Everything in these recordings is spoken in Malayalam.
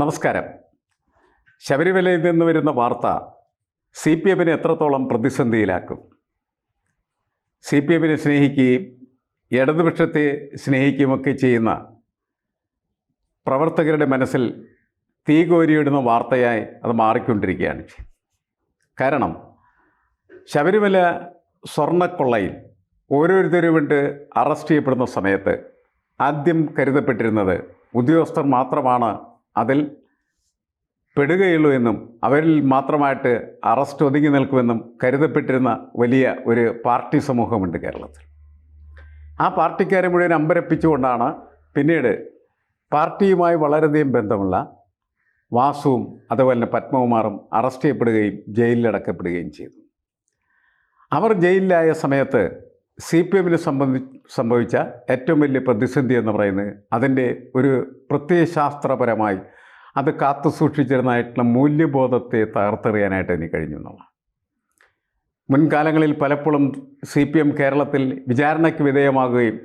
നമസ്കാരം. ശബരിമലയിൽ നിന്ന് വരുന്ന വാർത്ത സി പി എമ്മിനെ എത്രത്തോളം പ്രതിസന്ധിയിലാക്കും? സി പി എമ്മിനെ സ്നേഹിക്കുകയും ഇടതുപക്ഷത്തെ സ്നേഹിക്കുകയുമൊക്കെ ചെയ്യുന്ന പ്രവർത്തകരുടെ മനസ്സിൽ തീ കോരിയിടുന്ന വാർത്തയായി അത് മാറിക്കൊണ്ടിരിക്കുകയാണ്. കാരണം ശബരിമല സ്വർണക്കൊള്ളയിൽ ഓരോരുത്തരും കൊണ്ട് അറസ്റ്റ് ചെയ്യപ്പെടുന്ന സമയത്ത് ആദ്യം കരുതപ്പെട്ടിരുന്നത് ഉദ്യോഗസ്ഥർ മാത്രമാണ് അതിൽ പെടുകയുള്ളൂ എന്നും അവരിൽ മാത്രമായിട്ട് അറസ്റ്റ് ഒതുങ്ങി നിൽക്കുമെന്നും കരുതപ്പെട്ടിരുന്ന വലിയ ഒരു പാർട്ടി സമൂഹമുണ്ട് കേരളത്തിൽ. ആ പാർട്ടിക്കാരെ മുഴുവൻ അമ്പരപ്പിച്ചുകൊണ്ടാണ് പിന്നീട് പാർട്ടിയുമായി വളരെയധികം ബന്ധമുള്ള വാസുവും അതുപോലെ തന്നെ പത്മകുമാറും അറസ്റ്റ് ചെയ്യപ്പെടുകയും ജയിലിലടക്കപ്പെടുകയും ചെയ്തു. അവർ ജയിലിലായ സമയത്ത് സി പി എമ്മിനെ സംബന്ധി സംഭവിച്ച ഏറ്റവും വലിയ പ്രതിസന്ധി എന്ന് പറയുന്നത് അതിന്റെ ഒരു പ്രത്യയശാസ്ത്രപരമായി അത് കാത്തു സൂക്ഷിച്ചിരുന്നതായിട്ടുള്ള മൂല്യബോധത്തെ തകർത്തെറിയാനായിട്ട് എനിക്ക് കഴിഞ്ഞു എന്നുള്ളതാണ് മുൻകാലങ്ങളിൽ പലപ്പോഴും സി പി എം കേരളത്തിൽ വിചാരണയ്ക്ക് വിധേയമാകുകയും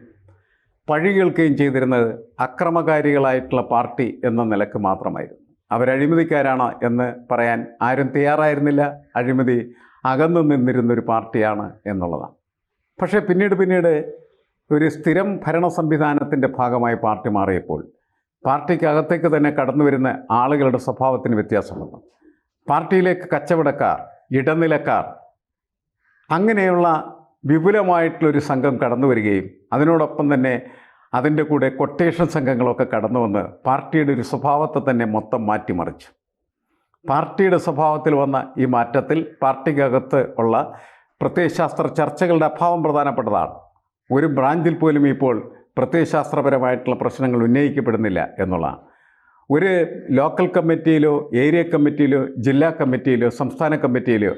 പഴി കേൾക്കുകയും ചെയ്തിരുന്നത് അക്രമകാരികളായിട്ടുള്ള പാർട്ടി എന്ന നിലയ്ക്ക് മാത്രമായിരുന്നു. അവരഴിമതിക്കാരാണ് എന്ന് പറയാൻ ആരും തയ്യാറായിരുന്നില്ല. അഴിമതി അകന്നു നിന്നിരുന്നൊരു പാർട്ടിയാണ് എന്നുള്ളതാണ്. പക്ഷേ പിന്നീട് പിന്നീട് ഒരു സ്ഥിരം ഭരണ സംവിധാനത്തിന്റെ ഭാഗമായി പാർട്ടി മാറിയപ്പോൾ പാർട്ടിക്കകത്തേക്ക് തന്നെ കടന്നു വരുന്ന ആളുകളുടെ സ്വഭാവത്തിന് വ്യത്യാസമുണ്ട് പാർട്ടിയിലേക്ക് കച്ചവടക്കാർ ഇടനിലക്കാർ അങ്ങനെയുള്ള വിപുലമായിട്ടുള്ളൊരു സംഘം കടന്നു വരികയും അതിനോടൊപ്പം തന്നെ അതിന്റെ കൂടെ കൊട്ടേഷൻ സംഘങ്ങളൊക്കെ കടന്നു വന്ന് പാർട്ടിയുടെ ഒരു സ്വഭാവത്തെ തന്നെ മൊത്തം മാറ്റിമറിച്ചു. പാർട്ടിയുടെ സ്വഭാവത്തിൽ വന്ന ഈ മാറ്റത്തിൽ പാർട്ടിക്കകത്ത് ഉള്ള പ്രത്യയശാസ്ത്ര ചർച്ചകളുടെ അഭാവം പ്രധാനപ്പെട്ടതാണ്. ഒരു ബ്രാഞ്ചിൽ പോലും ഇപ്പോൾ പ്രത്യയശാസ്ത്രപരമായിട്ടുള്ള പ്രശ്നങ്ങൾ ഉന്നയിക്കപ്പെടുന്നില്ല എന്നുള്ളതാണ്. ഒരു ലോക്കൽ കമ്മിറ്റിയിലോ ഏരിയ കമ്മിറ്റിയിലോ ജില്ലാ കമ്മിറ്റിയിലോ സംസ്ഥാന കമ്മിറ്റിയിലോ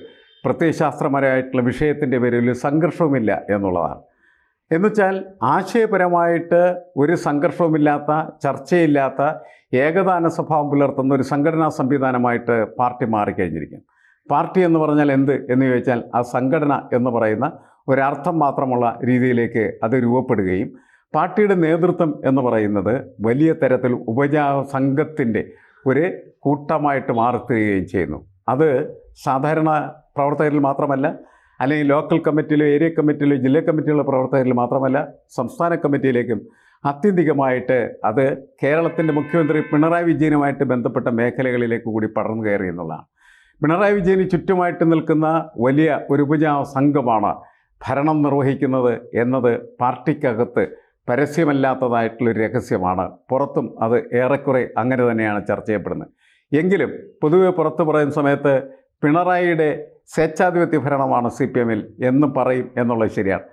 പ്രത്യയശാസ്ത്രപരമായിട്ടുള്ള വിഷയത്തിന്റെ പേരിൽ സംഘർഷവുമില്ല എന്നുള്ളതാണ്. എന്നുവെച്ചാൽ ആശയപരമായിട്ട് ഒരു സംഘർഷവുമില്ലാത്ത ചർച്ചയില്ലാത്ത ഏകദാന സ്വഭാവം പുലർത്തുന്ന ഒരു സംഘടനാ സംവിധാനമായിട്ട് പാർട്ടി മാറിക്കഴിഞ്ഞിരിക്കും പാർട്ടി എന്ന് പറഞ്ഞാൽ എന്ത് എന്ന് ചോദിച്ചാൽ ആ സംഘടന എന്ന് പറയുന്ന ഒരർത്ഥം മാത്രമുള്ള രീതിയിലേക്ക് അത് രൂപപ്പെടുകയും പാർട്ടിയുടെ നേതൃത്വം എന്ന് പറയുന്നത് വലിയ തരത്തിൽ ഉപജാ സംഘത്തിന്റെ ഒരു കൂട്ടമായിട്ട് മാറിത്തീരുകയും ചെയ്യുന്നു. അത് സാധാരണ പ്രവർത്തകരിൽ മാത്രമല്ല അല്ലെങ്കിൽ ലോക്കൽ കമ്മിറ്റിയിലോ ഏരിയ കമ്മിറ്റിയിലോ ജില്ലാ കമ്മിറ്റിയിലുള്ള പ്രവർത്തകരിൽ മാത്രമല്ല സംസ്ഥാന കമ്മിറ്റിയിലേക്കും അത്യന്തികമായിട്ട് അത് കേരളത്തിന്റെ മുഖ്യമന്ത്രി പിണറായി വിജയനുമായിട്ട് ബന്ധപ്പെട്ട മേഖലകളിലേക്ക് കൂടി പടർന്നു കയറി എന്നുള്ളതാണ്. പിണറായി വിജയന് ചുറ്റുമായിട്ട് നിൽക്കുന്ന വലിയ ഒരു ഉപജാ സംഘമാണ് ഭരണം നിർവഹിക്കുന്നത് എന്നത് പാർട്ടിക്കകത്ത് പരസ്യമല്ലാത്തതായിട്ടുള്ളൊരു രഹസ്യമാണ്. പുറത്തും അത് ഏറെക്കുറെ അങ്ങനെ തന്നെയാണ് ചർച്ച ചെയ്യപ്പെടുന്നത്. എങ്കിലും പൊതുവെ പുറത്ത് പറയുന്ന സമയത്ത് പിണറായിയുടെ സ്വേച്ഛാധിപത്യ ഭരണമാണ് സി പി എമ്മിൽ എന്നും പറയും എന്നുള്ളത് ശരിയാണ്.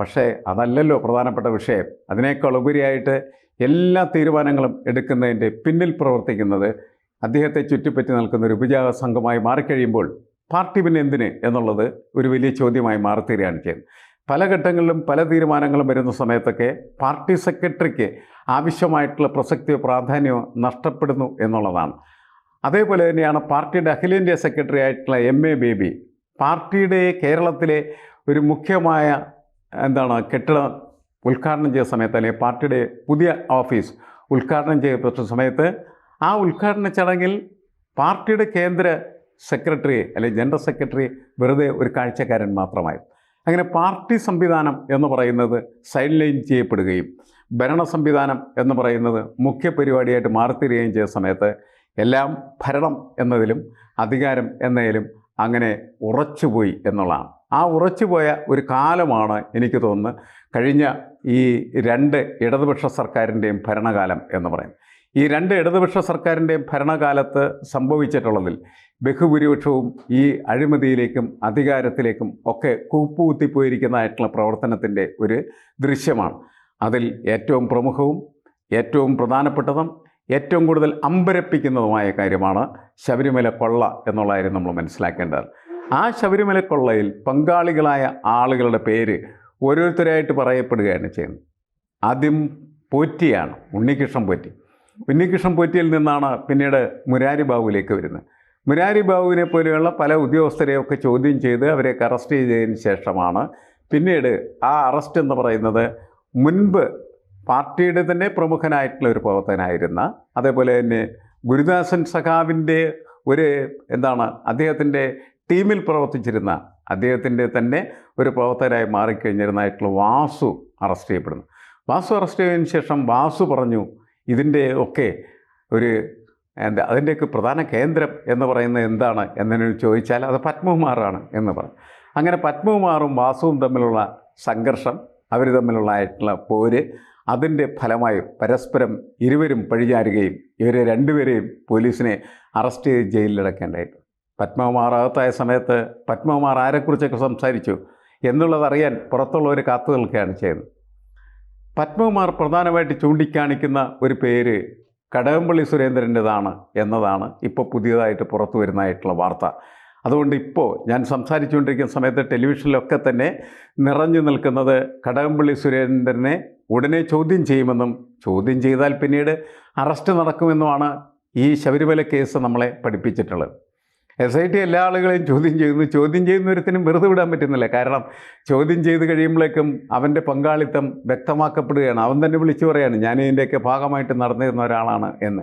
പക്ഷേ അതല്ലല്ലോ പ്രധാനപ്പെട്ട വിഷയം. അതിനേക്കാൾ ഉപരിയായിട്ട് എല്ലാ തീരുമാനങ്ങളും എടുക്കുന്നതിന്റെ പിന്നിൽ പ്രവർത്തിക്കുന്നത് അദ്ദേഹത്തെ ചുറ്റിപ്പറ്റി നിൽക്കുന്ന ഒരു ഉപജാത സംഘമായി മാറിക്കഴിയുമ്പോൾ പാർട്ടി പിന്നെ എന്തിന് എന്നുള്ളത് ഒരു വലിയ ചോദ്യമായി മാറിത്തീരുകയാണ് ചെയ്യുന്നത്. പല ഘട്ടങ്ങളിലും പല തീരുമാനങ്ങളും വരുന്ന സമയത്തൊക്കെ പാർട്ടി സെക്രട്ടറിക്ക് ആവശ്യമായിട്ടുള്ള പ്രസക്തിയോ പ്രാധാന്യമോ നഷ്ടപ്പെടുന്നു എന്നുള്ളതാണ്. അതേപോലെ തന്നെയാണ് പാർട്ടിയുടെ അഖിലേന്ത്യാ സെക്രട്ടറി ആയിട്ടുള്ള എം എ ബേബി പാർട്ടിയുടെ കേരളത്തിലെ ഒരു മുഖ്യമായ എന്താണ് കെട്ടിടം ഉദ്ഘാടനം ചെയ്ത സമയത്ത് അല്ലെങ്കിൽ പാർട്ടിയുടെ പുതിയ ഓഫീസ് ഉദ്ഘാടനം ചെയ്യപ്പെട്ട സമയത്ത് ആ ഉദ്ഘാടന ചടങ്ങിൽ പാർട്ടിയുടെ കേന്ദ്ര സെക്രട്ടറി അല്ലെങ്കിൽ ജനറൽ സെക്രട്ടറി വെറുതെ ഒരു കാഴ്ചക്കാരൻ മാത്രമായിരുന്നു. അങ്ങനെ പാർട്ടി സംവിധാനം എന്ന് പറയുന്നത് സൈഡ് ലൈൻ ചെയ്യപ്പെടുകയും ഭരണ സംവിധാനം എന്ന് പറയുന്നത് മുഖ്യ പരിപാടിയായിട്ട് മാറിത്തീരുകയും ചെയ്ത സമയത്ത് എല്ലാം ഭരണം എന്നതിലും അധികാരം എന്നതിലും അങ്ങനെ ഉറച്ചുപോയി എന്നുള്ളതാണ്. ആ ഉറച്ചുപോയ ഒരു കാലമാണ് എനിക്ക് തോന്നുന്നത്. കഴിഞ്ഞ ഈ രണ്ട് ഇടതുപക്ഷ സർക്കാരിന്റെയും ഭരണകാലം എന്ന് പറയുന്നത്. ഈ രണ്ട് ഇടതുപക്ഷ സർക്കാരിന്റെയും ഭരണകാലത്ത് സംഭവിച്ചിട്ടുള്ളതിൽ ബഹുഭൂരിപക്ഷവും ഈ അഴിമതിയിലേക്കും അധികാരത്തിലേക്കും ഒക്കെ കൂപ്പുകുത്തിപ്പോയിരിക്കുന്നതായിട്ടുള്ള പ്രവർത്തനത്തിന്റെ ഒരു ദൃശ്യമാണ്. അതിൽ ഏറ്റവും പ്രമുഖവും ഏറ്റവും പ്രധാനപ്പെട്ടതും ഏറ്റവും കൂടുതൽ അമ്പരപ്പിക്കുന്നതുമായ കാര്യമാണ് ശബരിമല കൊള്ള എന്നുള്ള കാര്യം നമ്മൾ മനസ്സിലാക്കേണ്ടത്. ആ ശബരിമല കൊള്ളയിൽ പങ്കാളികളായ ആളുകളുടെ പേര് ഓരോരുത്തരായിട്ട് പറയപ്പെടുകയാണ് ചെയ്യുന്നത്. ആദ്യം പോറ്റിയാണ് ഉണ്ണികൃഷ്ണൻ പോറ്റി. ഉണ്ണികൃഷ്ണൻ പോറ്റിയിൽ നിന്നാണ് പിന്നീട് മുരാരി ബാബുവിലേക്ക് വരുന്നത്. മുരാരി ബാബുവിനെ പോലെയുള്ള പല ഉദ്യോഗസ്ഥരെയൊക്കെ ചോദ്യം ചെയ്ത് അവരെയൊക്കെ അറസ്റ്റ് ചെയ്തതിന് ശേഷമാണ് പിന്നീട് ആ അറസ്റ്റ് എന്ന് പറയുന്നത് മുൻപ് പാർട്ടിയുടെ തന്നെ പ്രമുഖനായിട്ടുള്ള ഒരു പ്രവർത്തകനായിരുന്ന അതേപോലെ തന്നെ ഗുരുദാസൻ സഖാവിന്റെ ഒരു എന്താണ് അദ്ദേഹത്തിന്റെ ടീമിൽ പ്രവർത്തിച്ചിരുന്ന അദ്ദേഹത്തിന്റെ തന്നെ ഒരു പ്രവർത്തകരായി മാറിക്കഴിഞ്ഞിരുന്നതായിട്ടുള്ള വാസു അറസ്റ്റ് ചെയ്യപ്പെടുന്നു. വാസു അറസ്റ്റ് ചെയ്തതിന് ശേഷം വാസു പറഞ്ഞു ഇതിന്റെ ഒക്കെ ഒരു എന്താ അതിന്റെയൊക്കെ പ്രധാന കേന്ദ്രം എന്ന് പറയുന്നത് എന്താണ് എന്നതിന് ചോദിച്ചാൽ അത് പത്മകുമാറാണ് എന്ന് പറഞ്ഞു അങ്ങനെ പത്മകുമാറും വാസുവും തമ്മിലുള്ള സംഘർഷം അവർ തമ്മിലുള്ള ആയിട്ടുള്ള പോര് അതിന്റെ ഫലമായി പരസ്പരം ഇരുവരും പഴിചാരുകയും ഇവരെ രണ്ടുപേരെയും പോലീസിനെ അറസ്റ്റ് ചെയ്ത് ജയിലിലടക്കേണ്ടതായിട്ട് പത്മകുമാർ അകത്തായ സമയത്ത് പത്മകുമാർ ആരെക്കുറിച്ചൊക്കെ സംസാരിച്ചു എന്നുള്ളതറിയാൻ പുറത്തുള്ളവർ കാത്തു നിൽക്കുകയാണ് ചെയ്യുന്നത്. പത്മകുമാർ പ്രധാനമായിട്ട് ചൂണ്ടിക്കാണിക്കുന്ന ഒരു പേര് കടകംപള്ളി സുരേന്ദ്രന്റെതാണ് എന്നതാണ് ഇപ്പോൾ പുതിയതായിട്ട് പുറത്തു വരുന്നതായിട്ടുള്ള വാർത്ത. അതുകൊണ്ട് ഇപ്പോൾ ഞാൻ സംസാരിച്ചുകൊണ്ടിരിക്കുന്ന സമയത്ത് ടെലിവിഷനിലൊക്കെ തന്നെ നിറഞ്ഞു നിൽക്കുന്നത് കടകംപള്ളി സുരേന്ദ്രനെ ഉടനെ ചോദ്യം ചെയ്യുമെന്നും ചോദ്യം ചെയ്താൽ പിന്നീട് അറസ്റ്റ് നടക്കുമെന്നുമാണ് ഈ ശബരിമല കേസ് നമ്മളെ പഠിപ്പിച്ചിട്ടുള്ളത്. എസ് ഐ ടി എല്ലാ ആളുകളെയും ചോദ്യം ചെയ്യുന്നു. ചോദ്യം ചെയ്യുന്നൊരുത്തിനും വെറുതെ വിടാൻ പറ്റുന്നില്ല. കാരണം ചോദ്യം ചെയ്ത് കഴിയുമ്പോഴേക്കും അവന്റെ പങ്കാളിത്തം വ്യക്തമാക്കപ്പെടുകയാണ്. അവൻ തന്നെ വിളിച്ചു പറയാണ് ഞാൻ ഇതിന്റെയൊക്കെ ഭാഗമായിട്ട് നടന്നിരുന്ന ഒരാളാണ് എന്ന്.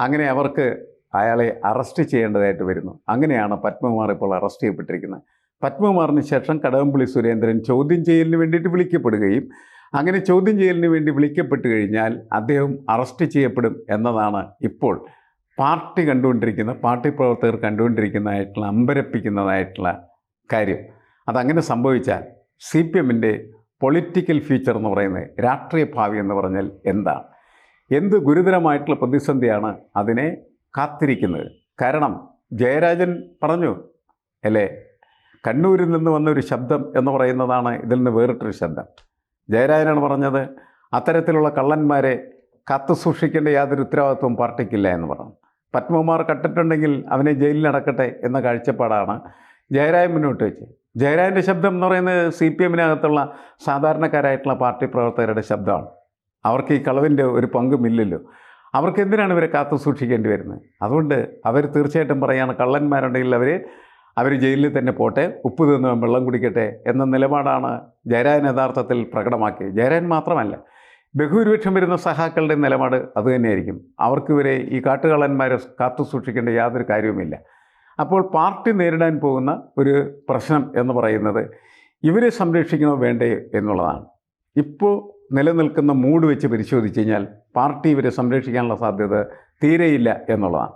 അങ്ങനെ അവർക്ക് അയാളെ അറസ്റ്റ് ചെയ്യേണ്ടതായിട്ട് വരുന്നു. അങ്ങനെയാണ് പത്മകുമാർ ഇപ്പോൾ അറസ്റ്റ് ചെയ്യപ്പെട്ടിരിക്കുന്നത്. പത്മകുമാറിന് ശേഷം കടകംപള്ളി സുരേന്ദ്രൻ ചോദ്യം ചെയ്യലിന് വേണ്ടിയിട്ട് വിളിക്കപ്പെടുകയും അങ്ങനെ ചോദ്യം ചെയ്യലിന് വേണ്ടി വിളിക്കപ്പെട്ട് കഴിഞ്ഞാൽ അദ്ദേഹം അറസ്റ്റ് ചെയ്യപ്പെടും എന്നതാണ് ഇപ്പോൾ പാർട്ടി കണ്ടുകൊണ്ടിരിക്കുന്ന പാർട്ടി പ്രവർത്തകർ കണ്ടുകൊണ്ടിരിക്കുന്നതായിട്ടുള്ള അമ്പരപ്പിക്കുന്നതായിട്ടുള്ള കാര്യം. അതങ്ങനെ സംഭവിച്ചാൽ സി പി എമ്മിന്റെ പൊളിറ്റിക്കൽ ഫ്യൂച്ചർ എന്ന് പറയുന്നത് രാഷ്ട്രീയ ഭാവി എന്ന് പറഞ്ഞാൽ എന്താണ്? എന്ത് ഗുരുതരമായിട്ടുള്ള പ്രതിസന്ധിയാണ് അതിനെ കാത്തിരിക്കുന്നത്? കാരണം ജയരാജൻ പറഞ്ഞു അല്ലേ? കണ്ണൂരിൽ നിന്ന് വന്ന ഒരു ശബ്ദം എന്ന് പറയുന്നതാണ് ഇതിൽ നിന്ന് വേറിട്ടൊരു ശബ്ദം. ജയരാജനാണ് പറഞ്ഞത് അത്തരത്തിലുള്ള കള്ളന്മാരെ കാത്തു സൂക്ഷിക്കേണ്ട യാതൊരു ഉത്തരവാദിത്വവും പാർട്ടിക്കില്ല എന്ന് പറഞ്ഞു. പത്മകുമാർ കട്ടിട്ടുണ്ടെങ്കിൽ അവനെ ജയിലിൽ അടക്കട്ടെ എന്ന കാഴ്ചപ്പാടാണ് ജയരാജൻ മുന്നോട്ട് വെച്ചത് ജയരാജന്റെ ശബ്ദം എന്ന് പറയുന്നത് സി പി എമ്മിനകത്തുള്ള സാധാരണക്കാരായിട്ടുള്ള പാർട്ടി പ്രവർത്തകരുടെ ശബ്ദമാണ്. അവർക്ക് ഈ കളവിന്റെ ഒരു പങ്കുമില്ലല്ലോ അവർക്ക് എന്തിനാണ് ഇവരെ കാത്തു സൂക്ഷിക്കേണ്ടി വരുന്നത്? അതുകൊണ്ട് അവർ തീർച്ചയായിട്ടും പറയുകയാണ് കള്ളന്മാരുണ്ടെങ്കിൽ അവർ അവർ ജയിലിൽ തന്നെ പോട്ടെ ഉപ്പ് തിന്ന് വെള്ളം കുടിക്കട്ടെ എന്ന നിലപാടാണ് ജയരാജൻ യഥാർത്ഥത്തിൽ പ്രകടമാക്കിയത്. ജയരാജൻ മാത്രമല്ല ബഹുഭൂരിപക്ഷം വരുന്ന സഹാക്കളുടെ നിലപാട് അതുതന്നെയായിരിക്കും അവർക്ക് വരെ ഈ കാട്ടുകള്ളന്മാരെ കാത്തു സൂക്ഷിക്കേണ്ട യാതൊരു കാര്യവുമില്ല. അപ്പോൾ പാർട്ടി നേരിടാൻ പോകുന്ന ഒരു പ്രശ്നം എന്ന് പറയുന്നത് ഇവരെ സംരക്ഷിക്കണോ വേണ്ടേ എന്നുള്ളതാണ്. ഇപ്പോൾ നിലനിൽക്കുന്ന മൂഡ് വെച്ച് പരിശോധിച്ച് കഴിഞ്ഞാൽ പാർട്ടി ഇവരെ സംരക്ഷിക്കാനുള്ള സാധ്യത തീരെയില്ല എന്നുള്ളതാണ്.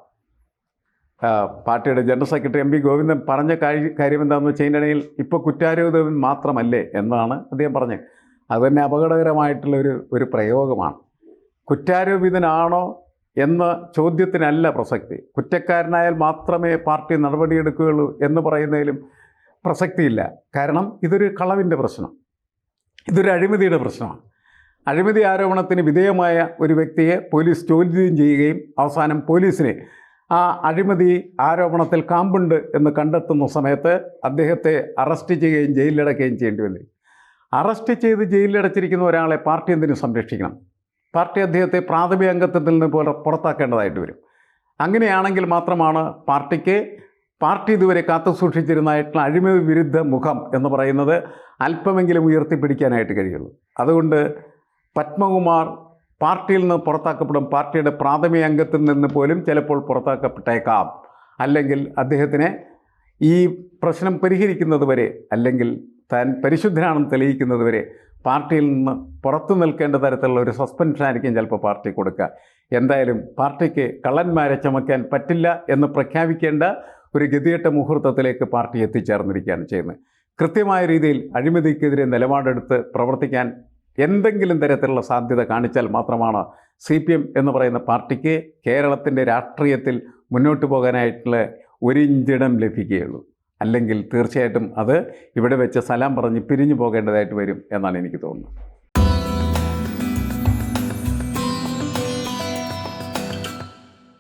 പാർട്ടിയുടെ general secretary M P Govindan പറഞ്ഞ കാര്യം എന്താണെന്ന് വെച്ച് കഴിഞ്ഞിട്ടുണ്ടെങ്കിൽ ഇപ്പോൾ കുറ്റാരോപിതൻ മാത്രമല്ലേ എന്നാണ് അദ്ദേഹം പറഞ്ഞത്. അത് തന്നെ അപകടകരമായിട്ടുള്ള ഒരു ഒരു പ്രയോഗമാണ്. കുറ്റാരോപിതനാണോ എന്ന ചോദ്യത്തിനല്ല പ്രസക്തി. കുറ്റക്കാരനായാൽ മാത്രമേ പാർട്ടി നടപടിയെടുക്കുകയുള്ളൂ എന്ന് പറയുന്നതിലും പ്രസക്തിയില്ല. കാരണം ഇതൊരു കളവിന്റെ പ്രശ്നം. ഇതൊരു അഴിമതിയുടെ പ്രശ്നമാണ്. അഴിമതി ആരോപണത്തിന് വിധേയമായ ഒരു വ്യക്തിയെ പോലീസ് ചോദ്യം ചെയ്യുകയും അവസാനം പോലീസിനെ ആ അഴിമതി ആരോപണത്തിൽ കാമ്പുണ്ട് എന്ന് കണ്ടെത്തുന്ന സമയത്ത് അദ്ദേഹത്തെ അറസ്റ്റ് ചെയ്യുകയും ജയിലിലടക്കുകയും ചെയ്യേണ്ടി വന്നിരിക്കും അറസ്റ്റ് ചെയ്ത് ജയിലിലടച്ചിരിക്കുന്ന ഒരാളെ പാർട്ടി എന്തിനു സംരക്ഷിക്കണം? പാർട്ടി അദ്ദേഹത്തെ പ്രാഥമിക അംഗത്വത്തിൽ നിന്ന് പോലെ പുറത്താക്കേണ്ടതായിട്ട് വരും. അങ്ങനെയാണെങ്കിൽ മാത്രമാണ് പാർട്ടിക്ക് പാർട്ടി ഇതുവരെ കാത്തു സൂക്ഷിച്ചിരുന്നതായിട്ടുള്ള അഴിമതി വിരുദ്ധ മുഖം എന്ന് പറയുന്നത് അല്പമെങ്കിലും ഉയർത്തിപ്പിടിക്കാനായിട്ട് കഴിയുള്ളൂ. അതുകൊണ്ട് പത്മകുമാർ പാർട്ടിയിൽ നിന്ന് പുറത്താക്കപ്പെടും. പാർട്ടിയുടെ പ്രാഥമിക അംഗത്തിൽ നിന്ന് പോലും ചിലപ്പോൾ പുറത്താക്കപ്പെട്ടേക്കാം. അല്ലെങ്കിൽ അദ്ദേഹത്തിനെ ഈ പ്രശ്നം പരിഹരിക്കുന്നത് വരെ അല്ലെങ്കിൽ താൻ പരിശുദ്ധനാണെന്ന് തെളിയിക്കുന്നത് വരെ പാർട്ടിയിൽ നിന്ന് പുറത്തു നിൽക്കേണ്ട തരത്തിലുള്ള ഒരു സസ്പെൻഷൻ ആയിരിക്കും ചിലപ്പോൾ പാർട്ടി കൊടുക്കുക. എന്തായാലും പാർട്ടിക്ക് കള്ളന്മാരെ ചമക്കാൻ പറ്റില്ല എന്ന് പ്രഖ്യാപിക്കേണ്ട ഒരു ഗതികെട്ട മുഹൂർത്തത്തിലേക്ക് പാർട്ടി എത്തിച്ചേർന്നിരിക്കുകയാണ് ചെയ്യുന്നത്. കൃത്യമായ രീതിയിൽ അഴിമതിക്കെതിരെ നിലപാടെടുത്ത് പ്രവർത്തിക്കാൻ എന്തെങ്കിലും തരത്തിലുള്ള സാധ്യത കാണിച്ചാൽ മാത്രമാണ് സി പി എം എന്ന് പറയുന്ന പാർട്ടിക്ക് കേരളത്തിന്റെ രാഷ്ട്രീയത്തിൽ മുന്നോട്ട് പോകാനായിട്ടുള്ള ഒരിഞ്ചിടം ലഭിക്കുകയുള്ളൂ. അല്ലെങ്കിൽ തീർച്ചയായിട്ടും അത് ഇവിടെ വെച്ച് സലാം പറഞ്ഞ് പിരിഞ്ഞു പോകേണ്ടതായിട്ട് വരും എന്നാണ് എനിക്ക് തോന്നുന്നത്.